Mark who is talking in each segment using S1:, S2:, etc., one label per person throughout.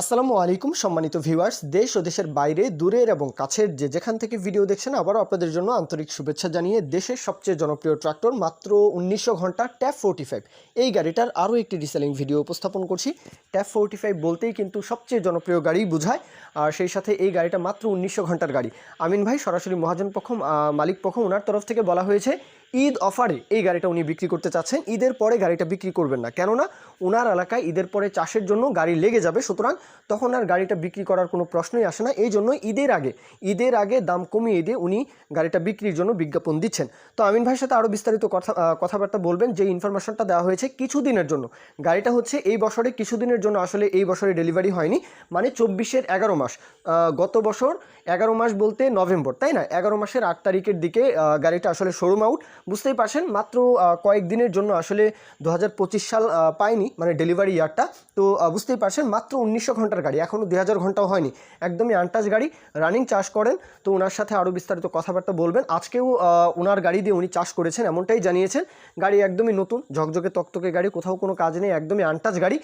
S1: আসসালামু আলাইকুম, সম্মানিত ভিউয়ার্স। দেশ ও দেশের বাইরে, দূরের এবং কাছের যে যেখান থেকে ভিডিও দেখছেন, আবারও আপনাদের জন্য আন্তরিক শুভেচ্ছা জানিয়ে দেশের সবচেয়ে জনপ্রিয় ট্রাক্টর মাত্র উনিশশো ঘণ্টা ট্যাপ ফোর্টি ফাইভ। এই গাড়িটার আরও একটি রিসেলিং ভিডিও উপস্থাপন করছি। ট্যাপ ফোর্টি ফাইভ বলতেই কিন্তু সবচেয়ে জনপ্রিয় গাড়ি বোঝায়, আর সেই সাথে এই গাড়িটা মাত্র উনিশশো ঘণ্টার গাড়ি। আমিন ভাই, সরাসরি মহাজন পক্ষ মালিক পক্ষ ওনার তরফ থেকে বলা হয়েছে, ঈদ অফারে এই গাড়িটা উনি বিক্রি করতে চাচ্ছেন। ঈদের পরে গাড়িটা বিক্রি করবেন না। কেননা ওনার এলাকায় ঈদের পরে চাষের জন্য গাড়ি লেগে যাবে সুতরাং তখন আর গাড়িটা বিক্রি করার কোনো প্রশ্নই আসে না। এই জন্য ঈদের আগে ঈদের আগে দাম কমিয়ে দিয়ে উনি গাড়িটা বিক্রির জন্য বিজ্ঞাপন দিচ্ছেন। তো আমিন ভাইয়ের সাথে আরও বিস্তারিত কথা কথাবার্তা বলবেন যে ইনফরমেশনটা দেওয়া হয়েছে কিছুদিনের জন্য। গাড়িটা হচ্ছে এই বছরে কিছুদিনের জন্য আসলে এই বছরে ডেলিভারি হয়নি মানে চব্বিশের এগারো মাস। গত বছর এগারো মাস বলতে নভেম্বর তাই না? এগারো মাসের আট তারিখের দিকে গাড়িটা আসলে শোরুম আউট। বুঝতেই পারছেন মাত্র আহ, কয়েকদিনের জন্য আসলে দু হাজার পঁচিশ সাল পায়নি। মানে ডেলিভারি ইয়ারটা, তো বুঝতেই পারছেন, মাত্র উনিশশো ঘণ্টার গাড়ি এখনও দুই হাজার ঘন্টাও হয়নি। একদমই আনটাচ গাড়ি রানিং চাষ করেন, তো ওনার সাথে আরও বিস্তারিত কথাবার্তা বলবেন। আজকেও ওনার গাড়ি দিয়ে উনি চাষ করেছেন, এমনটাই জানিয়েছেন। গাড়ি একদমই নতুন, ঝকঝকে তকতকে গাড়ি, কোথাও কোনো কাজ নেই, একদমই আনটাচ গাড়ি।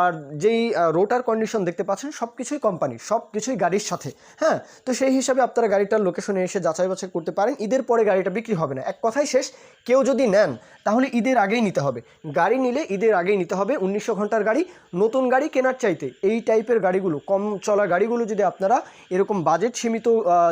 S1: আর যেই রোটার কন্ডিশন দেখতে পাচ্ছেন সব কিছুই কোম্পানি সব কিছুই গাড়ির সাথে হ্যাঁ? তো সেই হিসাবে আপনারা গাড়িটার লোকেশনে এসে যাচাই বাছাই করতে পারেন। ঈদের পরে গাড়িটা বিক্রি হবে না। এক কথাই শেষ, কেউ যদি নেন, তাহলে ঈদের আগেই নিতে হবে। গাড়ি নিলে ঈদের আগেই নিতে হবে। উনিশশো ঘণ্টার গাড়ি, নতুন গাড়ি কেনার চাইতে। এই টাইপের গাড়িগুলো, কম চলা গাড়িগুলো যদি আপনারা এরকম বাজেট সীমিত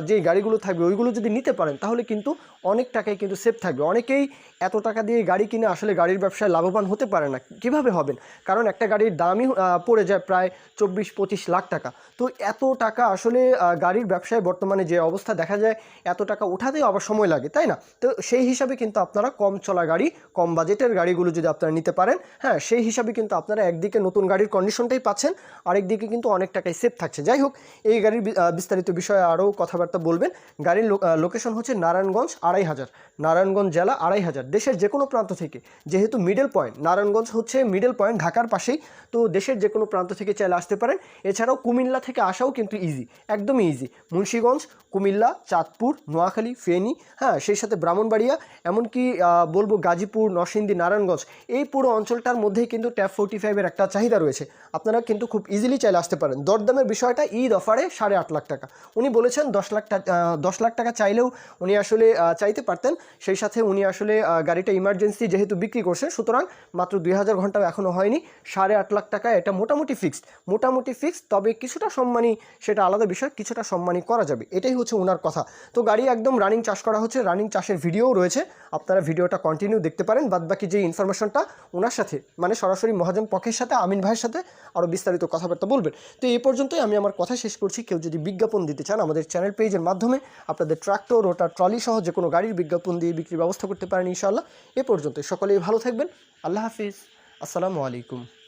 S1: যে গাড়িগুলো থাকবে, ওইগুলো যদি নিতে পারেন, তাহলে কিন্তু অনেক টাকায় কিন্তু সেভ থাকবে। অনেকেই এত টাকা দিয়ে গাড়ি কিনে আসলে গাড়ির ব্যবসায় লাভবান হতে পারে না। কীভাবে হবেন? কারণ একটা গাড়ির দামই পড়ে যায় প্রায় চব্বিশ, পঁচিশ লাখ টাকা। তো এত টাকা আসলে গাড়ির ব্যবসায় বর্তমানে যে অবস্থা দেখা যায়, এত টাকা উঠাতেও আবার সময় লাগে, তাই না? তো সেই হিসাবে কিন্তু আপনারা কম চলা গাড়ি, কম বাজেটের গাড়িগুলো যদি আপনারা নিতে পারেন হ্যাঁ সেই হিসাবে কিন্তু আপনারা একদিকে নতুন গাড়ির কন্ডিশনটাই পাচ্ছেন, আরেকদিকে কিন্তু অনেক টাকায় সেভ থাকছে। যাই হোক, এই গাড়ির বিস্তারিত বিষয়ে আরও কথাবার্তা বলবেন। গাড়ির লোকেশন হচ্ছে নারায়ণগঞ্জ আড়াই হাজার, নারায়ণগঞ্জ জেলা আড়াই হাজার, দেশের যে কোনো প্রান্ত থেকে। যেহেতু মিডল পয়েন্ট নারায়ণগঞ্জ হচ্ছে মিডল পয়েন্ট ঢাকার পাশেই। তো দেশের যে কোনো প্রান্ত থেকে চাইলে আসতে পারেন। এছাড়াও কুমিল্লা থেকে আসাও কিন্তু ইজি একদমই ইজি মুন্সীগঞ্জ, কুমিল্লা, চাঁদপুর, নোয়াখালী, ফেনী হ্যাঁ সেই সাথে ব্রাহ্মণবাড়িয়া, এমনকি বলব গাজীপুর, নরসিংদী, নারায়ণগঞ্জ, এই পুরো অঞ্চলটার মধ্যেই কিন্তু ট্যাপ ফোর্টি ফাইভের একটা চাহিদা রয়েছে। আপনারা কিন্তু খুব ইজিলি চাইলে আসতে পারেন। দরদামের বিষয়টা ঈদ অফারে সাড়ে আট লাখ টাকা। উনি বলেছেন দশ লাখ টাকা দশ লাখ টাকা চাইলেও উনি আসলে চাইতে পারতেন। সেই সাথে উনি আসলে গাড়িটা ইমার্জেন্সি যেহেতু বিক্রি করছেন, সুতরাং মাত্র দুই হাজার ঘন্টাও এখনও হয়নি। সাড়ে আট লাখ টাকা এটা মোটামুটি ফিক্সড মোটামুটি ফিক্সড তবে কিছুটা সম্মানী সেটা আলাদা বিষয়, কিছুটা সম্মানী করা যাবে। এটাই হচ্ছে ওনার কথা। তো গাড়ি একদম রানিং চাষ করা হচ্ছে রানিং চাষের ভিডিও রয়েছে। আপনারা ভিডিওটা কন্টিনিউ দেখতে পারেন। বাদবাকি যে ইনফরমেশনটা ওনার সাথে মানে সরাসরি মহাজন পক্ষের সাথে, আমিন ভাইয়ের সাথে আরও বিস্তারিত কথাবার্তা বলবেন। তো এই পর্যন্তই আমি আমার কথা শেষ করছি। কেউ যদি বিজ্ঞাপন দিতে চান আমাদের চ্যানেল পেজের মাধ্যমে, আপনাদের ট্রাক্টর, রোটার, ট্রলি সহ যে কোনো গাড়ির বিজ্ঞাপন দিয়ে বিক্রির ব্যবস্থা করতে পারেন ইনশাআল্লাহ। এ পর্যন্তই। সকলেই ভালো থাকবেন। আল্লাহ হাফিজ। আসসালামু আলাইকুম।